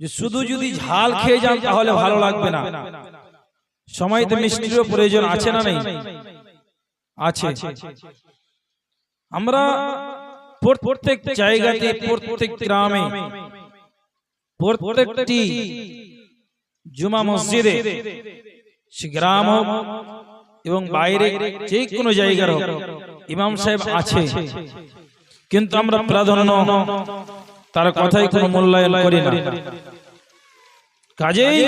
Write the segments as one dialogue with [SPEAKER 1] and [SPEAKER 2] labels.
[SPEAKER 1] যে শুধু যদি ঝাল খেয়ে যান তাহলে ভালো লাগবে না। সময়তে মিষ্টিরও প্রয়োজন আছে না নেই। আছে। আমরা প্রত্যেক জায়গাতে প্রত্যেক গ্রামে প্রত্যেকটি জুমা মসজিদে সে গ্রাম হোক এবং বাইরে যে কোনো জায়গার হোক ইমাম সাহেব আছে। কিন্তু আমরা প্রাধান্য তার কথাই কোনো মূল্যায়ন করি না। কাজেই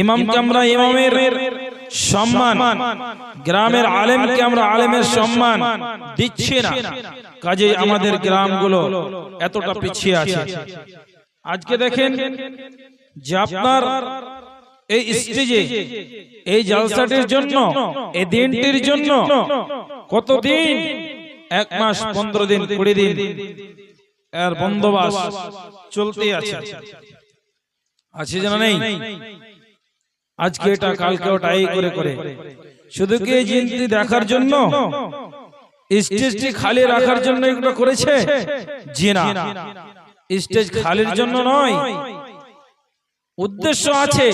[SPEAKER 1] ইমামকে আমরা ইমামের সম্মান গ্রামের আলেমকে আমরা আলেমের সম্মান দিচ্ছি না। কাজেই আমাদের গ্রামগুলো এতটা পিছিয়ে আছে। আজকে দেখেন যে আপনার এই স্টেজে এই জালসাটির জন্য এই দিনটির জন্য কতদিন? এক মাস পনেরো দিন কুড়ি দিন। এর বন্দোবস্ত চলতে আছে। আছে। জানা নেই? আজকে এটা কালকে ওটা এই করে করে। শুধু কি এই জিনিসটি দেখার জন্য? স্টেজটি খালি রাখার জন্য এগুলো করেছে? জি না স্টেজ খালির জন্য নয়। উদ্দেশ্য আছে।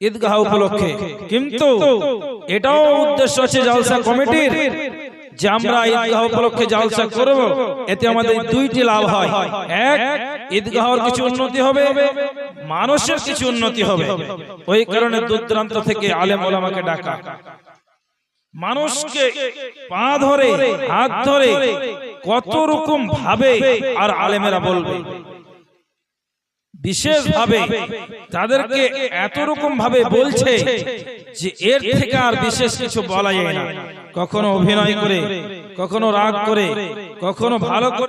[SPEAKER 1] ঈদগাহ উপলক্ষে। কিন্তু এটাও উদ্দেশ্য আছে জালসা কমিটির। যে আমরা ঈদগাহ উপলক্ষে জালসা করব এতে আমাদের দুইটি লাভ হয়। এক ঈদগাহর কিছু উন্নতি হবে মানুষের কিছু উন্নতি হবে। ওই কারণে দূর দূরান্ত থেকে আলেম ওলামাকে ডাকা। মানুষকে পা ধরে হাত ধরে কত রকম ভাবে আর আলেমেরা বলবে। বিশেষ ভাবে তাদেরকে এত রকম ভাবে বলছে যে এর থেকে আর বিশেষ কিছু বলা যায় না। কখনো অভিনয় করে কখনো রাগ করে কখনো ভালো করে